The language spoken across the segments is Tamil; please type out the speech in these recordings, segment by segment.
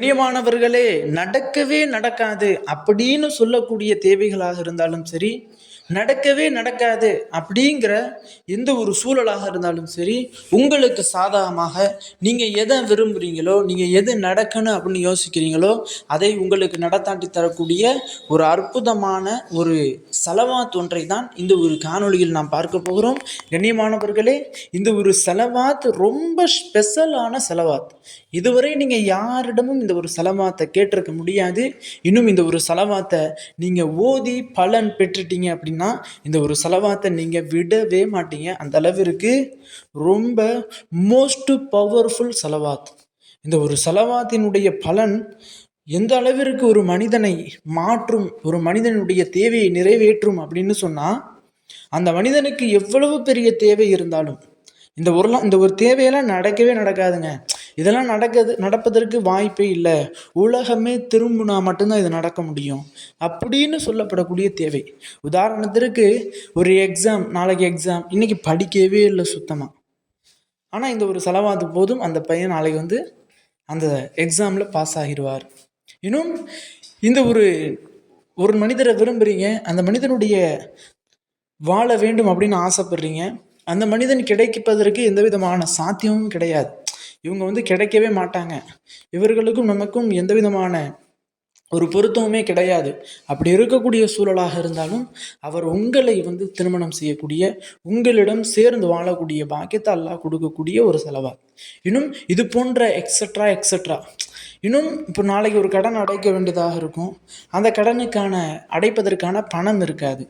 கண்ணியமானவர்களே நடக்கவே நடக்காது அப்படின்னு சொல்லக்கூடிய தேவைகளாக இருந்தாலும் சரி நடக்கவே நடக்காது அப்படிங்கிற எந்த ஒரு சூழலாக இருந்தாலும் சரி உங்களுக்கு சாதகமாக நீங்கள் எதை விரும்புகிறீங்களோ நீங்கள் எது நடக்கணும் அப்படின்னு யோசிக்கிறீங்களோ அதை உங்களுக்கு நடத்தாட்டி தரக்கூடிய ஒரு அற்புதமான ஒரு செலவாத் ஒன்றை தான் இந்த ஒரு காணொளியில் நாம் பார்க்க போகிறோம். கண்ணியமானவர்களே இந்த ஒரு செலவாத் ரொம்ப ஸ்பெஷலான செலவாத். இதுவரை நீங்கள் யாரிடமும் இந்த ஒரு செலவாத்தை கேட்டிருக்க முடியாது. இன்னும் இந்த ஒரு செலவாத்தை நீங்கள் ஓதி பலன் பெற்றுட்டீங்க அப்படின்னா இந்த ஒரு செலவாத்தை நீங்கள் விடவே மாட்டீங்க. அந்த அளவிற்கு ரொம்ப மோஸ்ட் பவர்ஃபுல் செலவாத். இந்த ஒரு செலவாத்தினுடைய பலன் எந்த அளவிற்கு ஒரு மனிதனை மாற்றும் ஒரு மனிதனுடைய தேவையை நிறைவேற்றும் அப்படின்னு சொன்னால் அந்த மனிதனுக்கு எவ்வளவு பெரிய தேவை இருந்தாலும் இந்த ஒரு இந்த ஒரு தேவையெல்லாம் நடக்கவே நடக்காதுங்க. இதெல்லாம் நடக்குது நடப்பதற்கு வாய்ப்பே இல்லை. உலகமே திரும்பினா மட்டும்தான் இது நடக்க முடியும். அப்படின்னு சொல்லப்படக்கூடிய தேவை. உதாரணத்திற்கு ஒரு எக்ஸாம் நாளைக்கு எக்ஸாம் இன்றைக்கி படிக்கவே இல்லை சுத்தமாக ஆனால் இந்த ஒரு செலவாது போதும் அந்த பையன் நாளைக்கு வந்து அந்த எக்ஸாமில் பாஸ் ஆகிடுவார். இன்னும் இந்த ஒரு ஒரு மனிதரை விரும்புகிறீங்க அந்த மனிதனுடைய வாழ வேண்டும் அப்படின்னு ஆசைப்படுறீங்க அந்த மனிதன் கிடைப்பதற்கு எந்த விதமான சாத்தியமும் கிடையாது. இவங்க வந்து கிடைக்கவே மாட்டாங்க. இவர்களுக்கும் நமக்கும் எந்த விதமான ஒரு பொருத்தமுமே கிடையாது. அப்படி இருக்கக்கூடிய சூழலாக இருந்தாலும் அவர் உங்களை வந்து திருமணம் செய்யக்கூடிய உங்களிடம் சேர்ந்து வாழக்கூடிய பாக்கியத்தை அல்லாஹ் கொடுக்கக்கூடிய ஒரு செலவா இன்னும் இது போன்ற எக்ஸட்ரா எக்ஸட்ரா இன்னும் இப்போ நாளைக்கு ஒரு கடன் அடைக்க வேண்டியதாக இருக்கும். அந்த கடனுக்கான அடைப்பதற்கான பணம் இருக்காது.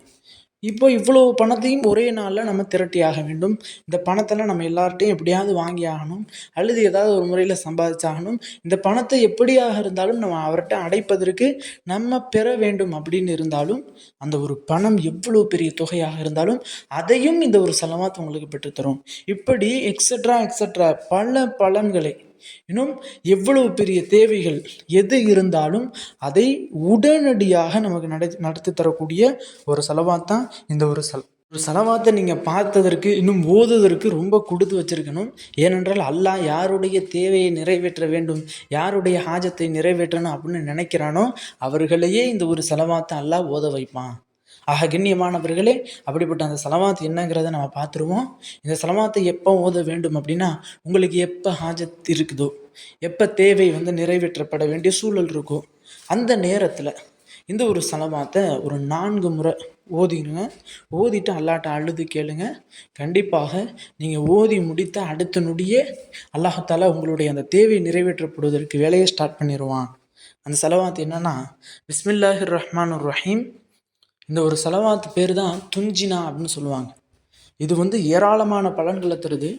இப்போ இவ்வளோ பணத்தையும் ஒரே நாளில் நம்ம திரட்டி ஆக வேண்டும். இந்த பணத்தெல்லாம் நம்ம எல்லார்ட்டையும் எப்படியாவது வாங்கி ஆகணும். அல்லது ஏதாவது ஒரு முறையில் சம்பாதிச்சாகணும். இந்த பணத்தை எப்படியாக இருந்தாலும் நம்ம அவர்கிட்ட அடைப்பதற்கு நம்ம பெற வேண்டும் அப்படின்னு இருந்தாலும் அந்த ஒரு பணம் எவ்வளோ பெரிய தொகையாக இருந்தாலும் அதையும் இந்த ஒரு செலவாத்து உங்களுக்கு பெற்றுத்தரும் இப்படி எக்ஸட்ரா எக்ஸட்ரா பல பலன்களை இன்னும் எவ்வளவு பெரிய தேவைகள் எது இருந்தாலும் அதை உடனடியாக நமக்கு நட நடத்தி தரக்கூடிய ஒரு செலவாத்தான் இந்த ஒரு செல் ஒரு செலவாத்தை நீங்கள் பார்த்ததற்கு இன்னும் ஓதுவதற்கு ரொம்ப கொடுத்து வச்சிருக்கணும். ஏனென்றால் அல்லாஹ் யாருடைய தேவையை நிறைவேற்ற வேண்டும் யாருடைய ஹாஜத்தை நிறைவேற்றணும் அப்படின்னு நினைக்கிறானோ அவர்களையே இந்த ஒரு செலவாத்தை அல்லாஹ் ஓத வைப்பான். ஆக கண்ணியமானவர்களே அப்படிப்பட்ட அந்த சலவாத்து என்னங்கிறத நம்ம பார்த்துருவோம். இந்த செலவாத்தை எப்போ ஓத வேண்டும் அப்படின்னா உங்களுக்கு எப்போ ஹாஜத் இருக்குதோ எப்போ தேவை வந்து நிறைவேற்றப்பட வேண்டிய சூழல் இருக்கோ அந்த நேரத்தில் இந்த ஒரு சலவாத்தை ஒரு நான்கு முறை ஓதிடுங்க. ஓதிட்டு அல்லாட்ட அழுது கேளுங்க. கண்டிப்பாக நீங்கள் ஓதி முடித்த அடுத்த நொடியே அல்லாஹால உங்களுடைய அந்த தேவை நிறைவேற்றப்படுவதற்கு வேலையை ஸ்டார்ட் பண்ணிடுவான் அந்த செலவாத்து என்னென்னா பிஸ்மில்லாஹிர் ரஹ்மான் ரஹீம். இந்த ஒரு செலவாத்து பேர் தான் துஞ்சினா அப்படின்னு சொல்லுவாங்க. இது வந்து ஏராளமான பலன்களை தருது.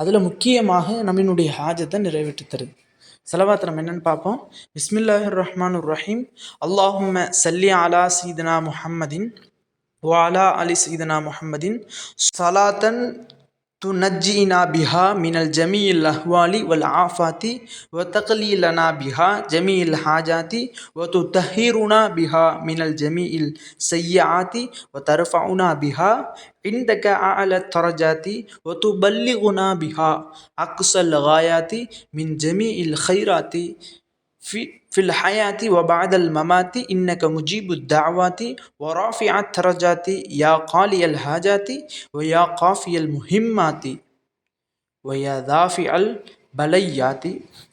அதில் முக்கியமாக நம்மினுடைய ஹாஜத்தை நிறைவேற்றி தருது. செலவாத்து நம்ம என்னென்னு பார்ப்போம். பிஸ்மில்லாஹிர் ரஹ்மான் ரஹீம். அல்லாஹும சல்லி அலா சீதனா முஹம்மதின் வாலா அலி சீதனா முஹம்மதின் சலாத்தன் تنجينا بها من الجميع الأهوال والعافات وتقلي لنا بها جميع الحاجات وتطهرنا بها من الجميع السيئات وترفعنا بها عندك أعلى الدرجات وتبلغنا بها أقصى الغايات من جميع الخيرات. في في الحياة وبعد الممات إنك مجيب الدعوات ورافع الدرجات يا قالي الحاجات ويا قافي المهمات ويا دافع البليات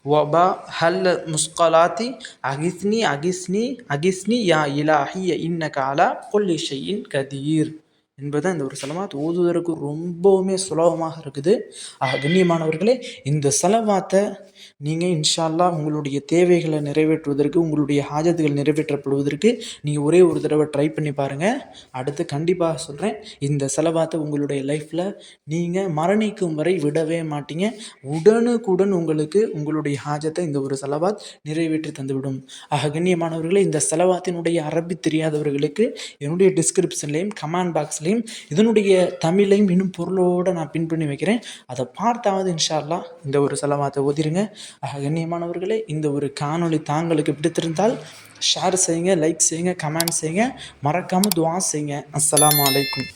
وبا هل المسقلات أغثني أغثني أغثني يا إلهي إنك على كل شيء قدير என்பது இந்த ஒரு செலவாத் ஓதுவதற்கு ரொம்பவுமே சுலபமாக இருக்குது. ஆக கண்ணியமானவர்களே இந்த செலவாத்தை நீங்கள் இன்ஷால்லா உங்களுடைய தேவைகளை நிறைவேற்றுவதற்கு உங்களுடைய ஹாஜத்துகள் நிறைவேற்றப்படுவதற்கு நீங்கள் ஒரே ஒரு தடவை ட்ரை பண்ணி பாருங்கள் அடுத்து கண்டிப்பாக சொல்கிறேன் இந்த செலவாத்தை உங்களுடைய லைஃப்பில் நீங்கள் மரணிக்கும் வரை விடவே மாட்டீங்க. உடனுக்குடன் உங்களுக்கு உங்களுடைய ஹாஜத்தை இந்த ஒரு செலவாத் நிறைவேற்றி தந்துவிடும். ஆக கண்ணியமானவர்களே இந்த செலவாத்தினுடைய அரபி தெரியாதவர்களுக்கு என்னுடைய டிஸ்கிரிப்ஷன்லேயும் கமெண்ட் பாக்ஸ் பாக்ஸ்லேயும் இதனுடைய தமிழையும் இன்னும் பொருளோடு நான் பின் பண்ணி வைக்கிறேன். அதை பார்த்தாவது இன்ஷால்லா இந்த ஒரு செலவாத்தை ஓதிருங்க. கண்ணியமானவர்களே இந்த ஒரு காணொளி தாங்களுக்கு பிடித்திருந்தால் ஷேர் செய்யுங்க லைக் செய்யுங்க கமெண்ட் செய்யுங்க. மறக்காமல் துவா செய்யுங்க. அஸ்லாம் வலைக்கும்